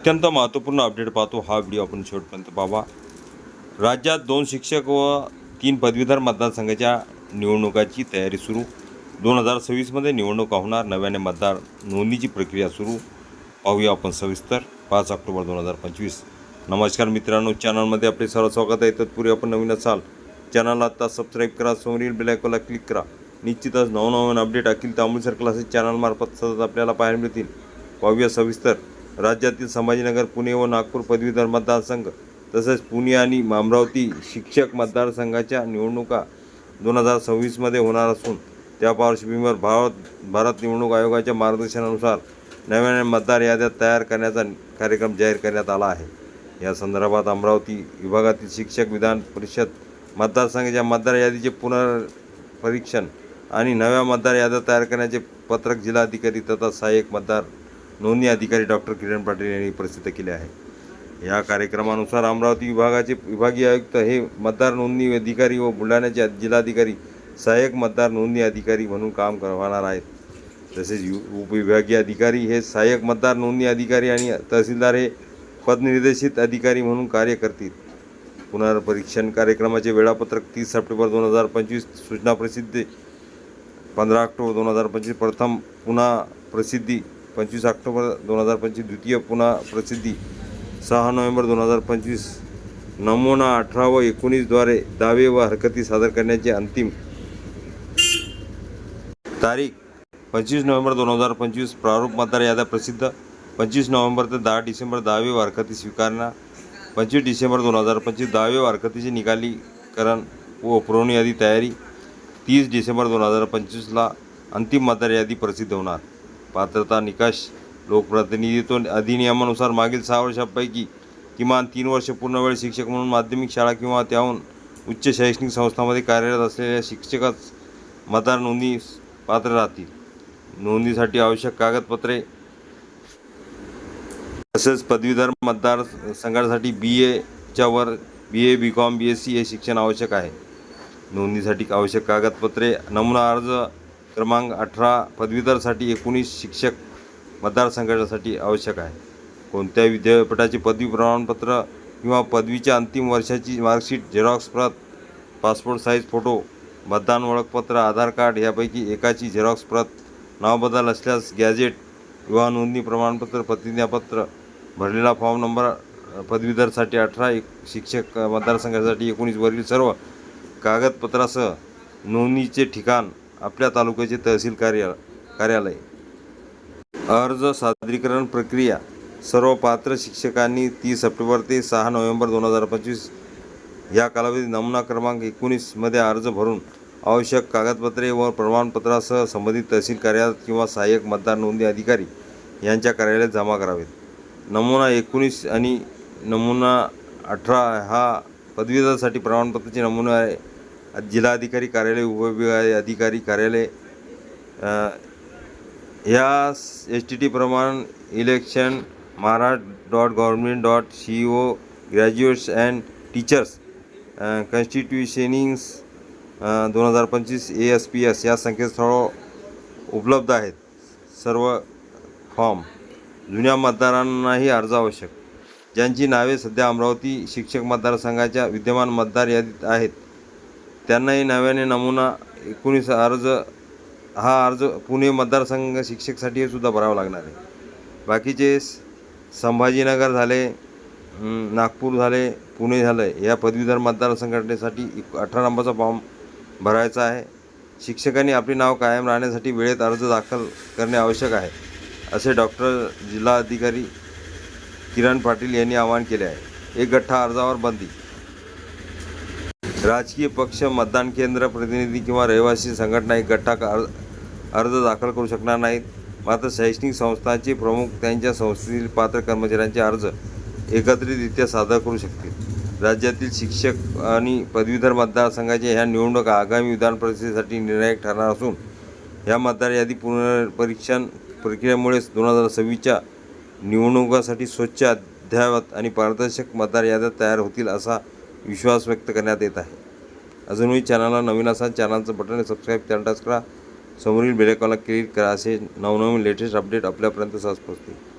अत्यंत महत्त्वपूर्ण अपडेट पाहतो हा व्हिडिओ आपण शेवटपर्यंत पाहावा. राज्यात दोन शिक्षक व तीन पदवीधर मतदारसंघाच्या निवडणुकाची तयारी सुरू. दोन हजार सव्वीसमध्ये निवडणुका होणार नव्याने मतदार नोंदणीची प्रक्रिया सुरू. पाहूया आपण सविस्तर. पाच ऑक्टोबर दोन हजार पंचवीस. नमस्कार मित्रांनो चॅनलमध्ये आपले सर्व स्वागत आहे. तत्पूर्वी आपण नवीन असाल चॅनलला आत्ता सबस्क्राईब करा समोरील बेलायकोला क्लिक करा. निश्चितच नवनवीन अपडेट अखिल तांबुलसर क्लासेस चॅनलमार्फत सतत आपल्याला पाहायला मिळतील. पाहूया सविस्तर. राज्यातील संभाजीनगर पुणे व नागपूर पदवीधर मतदारसंघ तसेच पुणे आणि अमरावती शिक्षक मतदारसंघाच्या निवडणुका दोन हजार सव्वीसमध्ये होणार असून त्या पार्श्वभूमीवर भारत भारत निवडणूक आयोगाच्या मार्गदर्शनानुसार नव्याने मतदार याद्या तयार करण्याचा कार्यक्रम जाहीर करण्यात आला आहे. या संदर्भात अमरावती विभागातील शिक्षक विधान परिषद मतदारसंघाच्या मतदार यादीचे पुनर्परीक्षण आणि नव्या मतदार याद्या तयार करण्याचे पत्रक जिल्हाधिकारी तथा सहाय्यक मतदार नोंदणी अधिकारी डॉक्टर किरण पाटील यांनी प्रसिद्ध केले आहे. या कार्यक्रमानुसार अमरावती विभागाचे विभागीय आयुक्त हे मतदार नोंदणी अधिकारी व बुलढाण्याचे जिल्हाधिकारी सहाय्यक मतदार नोंदणी अधिकारी म्हणून काम करवणार आहेत. तसेच यु उपविभागीय अधिकारी हे सहाय्यक मतदार नोंदणी अधिकारी आणि तहसीलदार हे पदनिर्देशित अधिकारी म्हणून कार्य करतील. पुनर्परीक्षण कार्यक्रमाचे वेळापत्रक तीस सप्टेंबर दोन हजार पंचवीस सूचना प्रसिद्धी पंधरा ऑक्टोबर दोन हजार पंचवीस प्रथम पुन्हा प्रसिद्धी पंचवीस ऑक्टोबर दोन हजार पंचवीस द्वितीय पुन्हा प्रसिद्धी सहा नोव्हेंबर दोन हजार पंचवीस नमुना अठरा व एकोणीसद्वारे दावे व हरकती सादर करण्याची अंतिम तारीख पंचवीस नोव्हेंबर दोन हजार पंचवीस प्रारूप मतदार याद्या प्रसिद्ध पंचवीस नोव्हेंबर ते दहा डिसेंबर दहावी वारकती स्वीकारणार पंचवीस डिसेंबर दोन हजार पंचवीस दहावी व निकालीकरण व पुरवणी यादी तयारी तीस डिसेंबर दोन हजार पंचवीसला अंतिम मतदार यादी प्रसिद्ध होणार. पात्रता निकष लोकप्रतिनिधित्व अधिनियमानुसार मागील सहा वर्षांपैकी किमान तीन वर्ष पूर्णवेळ शिक्षक म्हणून माध्यमिक शाळा किंवा त्याहून उच्च शैक्षणिक संस्थांमध्ये कार्यरत असलेल्या शिक्षकच मतदार नोंदणी पात्र राहतील. नोंदणीसाठी आवश्यक कागदपत्रे तसेच पदवीधर मतदार संघासाठी बी एच्या वर B A B com B S C हे शिक्षण आवश्यक आहे. नोंदणीसाठी आवश्यक कागदपत्रे नमुना अर्ज क्रमांक अठरा पदवीधरसाठी एकोणीस शिक्षक मतदारसंघासाठी आवश्यक आहे. कोणत्याही विद्यापीठाचे पदवी प्रमाणपत्र किंवा पदवीच्या अंतिम वर्षाची मार्कशीट झेरॉक्स प्रत पासपोर्ट साईज फोटो मतदान ओळखपत्र आधार कार्ड यापैकी एकाची झेरॉक्स प्रत नाव बदल असल्यास गॅजेट विवाह नोंदणी प्रमाणपत्र प्रतिज्ञापत्र भरलेला फॉर्म नंबर पदवीधरसाठी अठरा एक शिक्षक मतदारसंघासाठी एकोणीस वरील सर्व कागदपत्रासह नोंदणीचे ठिकाण आपल्या तालुक्याचे तहसील कार्य कार्यालय. अर्ज सादरीकरण प्रक्रिया. सर्व पात्र शिक्षकांनी तीस सप्टेंबर ते सहा नोव्हेंबर दोन हजार पंचवीस या कालावधीत नमुना क्रमांक एकोणीसमध्ये अर्ज भरून आवश्यक कागदपत्रे व प्रमाणपत्रासह संबंधित तहसील कार्यालयात किंवा सहाय्यक मतदार नोंदणी अधिकारी यांच्या कार्यालयात जमा करावेत. नमुना एकोणीस आणि नमुना अठरा हा पदवीधरसाठी प्रमाणपत्राचे नमुना आहे. जिल्हाधिकारी कार्यालय उपविभागीय अधिकारी कार्यालय ह्या एस टी टी प्रमाण election Maharashtra dot government dot C O graduates and teachers constituencies दोन हजार पंचवीस ए एस पी एस या संकेतस्थळ उपलब्ध आहेत. सर्व फॉर्म जुन्या मतदारांनाही अर्ज आवश्यक. ज्यांची नावे सध्या अमरावती शिक्षक मतदारसंघाच्या विद्यमान मतदार यादीत आहेत त्यांनाही नव्याने नमुना एकोणीस अर्ज हा अर्ज पुणे मतदारसंघ शिक्षकसाठी सुद्धा भरावा लागणार आहे. बाकीचे स- संभाजीनगर झाले नागपूर झाले पुणे झालं या पदवीधर मतदारसंघटनेसाठी एक- अठरा नंबरचा फॉर्म भरायचा आहे. शिक्षकांनी आपले नाव कायम राहण्यासाठी वेळेत अर्ज दाखल करणे आवश्यक आहे असे डॉक्टर जिल्हाधिकारी किरण पाटील यांनी आवाहन केले आहे. एक गठ्ठा अर्जावर बंदी राजकीय पक्ष मतदान केंद्र प्रतिनिधी किंवा रहिवासी संघटना एक गठ्ठा अर्ज अर्ज दाखल करू शकणार नाहीत. मात्र शैक्षणिक संस्थांचे प्रमुख त्यांच्या संस्थेतील पात्र कर्मचाऱ्यांचे अर्ज एकत्रितरित्या सादर करू शकतील. राज्यातील शिक्षक आणि पदवीधर मतदारसंघाच्या ह्या निवडणुका आगामी विधान परिषदेसाठी निर्णायक ठरणार असून ह्या मतदार यादी पुनर्परीक्षण प्रक्रियेमुळेच दोन हजार सव्वीसच्या निवडणुकासाठी स्वच्छ अद्ययावत आणि पारदर्शक मतदार याद्या तयार होतील असा विश्वास व्यक्त करण्यात येत आहे. अजूनही चॅनलला नवीन असाल चॅनलचं बटन सबस्क्राईब चॅनल टच करा. समोरील बेलेकॉनला क्लिक करा. असे नवनवीन लेटेस्ट अपडेट आपल्यापर्यंत सहज पोहोचतील.